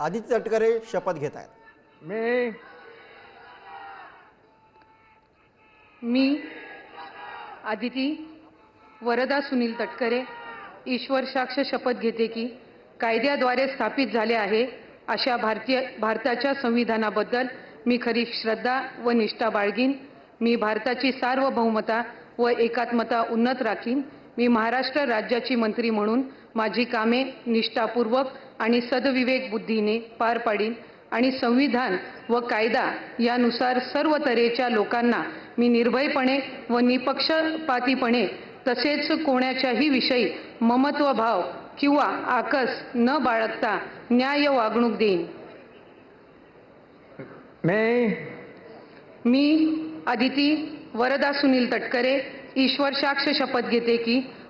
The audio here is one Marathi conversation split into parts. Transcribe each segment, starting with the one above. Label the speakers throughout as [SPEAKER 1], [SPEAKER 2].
[SPEAKER 1] आदित्य तटकरे शपथ घेत आहेत.
[SPEAKER 2] मी
[SPEAKER 3] मी आदिती वरदा सुनील तटकरे ईश्वर साक्ष शपथ घेते की कायद्याद्वारे स्थापित झाले आहे अशा भारतीय भारताच्या संविधानाबद्दल मी खरी श्रद्धा व निष्ठा बाळगीन. मी भारताची सार्वभौमता व एकात्मता उन्नत राखीन. मी महाराष्ट्र राज्याची मंत्री म्हणून माझी कामे निष्ठापूर्वक आणि सदविवेक बुद्धीने पार पाडीन आणि संविधान व कायदा यानुसार सर्व तऱ्हेच्या लोकांना मी निर्भयपणे व निपक्षपातीपणे तसेच कोणाच्याही विषयी ममत्वभाव किंवा आकस न बाळगता न्याय वागणूक देईन.
[SPEAKER 2] मी
[SPEAKER 3] मी आदिती वरदा सुनील तटकरे ईश्वर साक्ष शपथ घेते की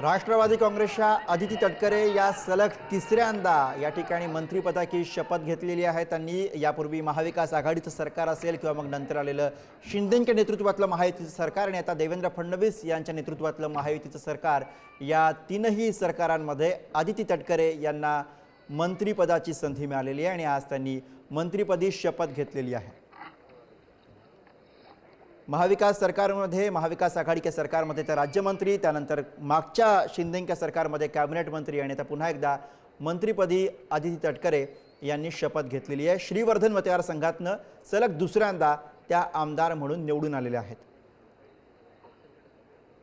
[SPEAKER 1] राष्ट्रवादी काँग्रेसच्या अदिती तटकरे या सलग तिसऱ्यांदा या ठिकाणी मंत्रिपदाची शपथ घेतलेली आहे. त्यांनी यापूर्वी महाविकास आघाडीचं सरकार असेल किंवा मग नंतर आलेलं शिंदेंच्या नेतृत्वातलं महायुतीचं सरकार आणि आता देवेंद्र फडणवीस यांच्या नेतृत्वातलं महायुतीचं सरकार या तीनही सरकारांमध्ये आदिती तटकरे यांना मंत्रिपदाची संधी मिळालेली आहे आणि आज त्यांनी मंत्रिपदी शपथ घेतलेली आहे. महाविकास सरकारमध्ये महाविकास आघाडीच्या सरकारमध्ये त्या राज्यमंत्री त्यानंतर मागच्या शिंदेंच्या सरकारमध्ये कॅबिनेट मंत्री आणि आता पुन्हा एकदा मंत्रीपदी आदिती तटकरे यांनी शपथ घेतलेली आहे. श्रीवर्धन मतदारसंघातनं सलग दुसऱ्यांदा त्या आमदार म्हणून निवडून आलेल्या आहेत.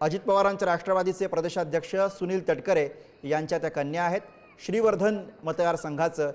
[SPEAKER 1] अजित पवारांच्या राष्ट्रवादीचे प्रदेशाध्यक्ष सुनील तटकरे यांच्या त्या कन्या आहेत. श्रीवर्धन मतदारसंघाचं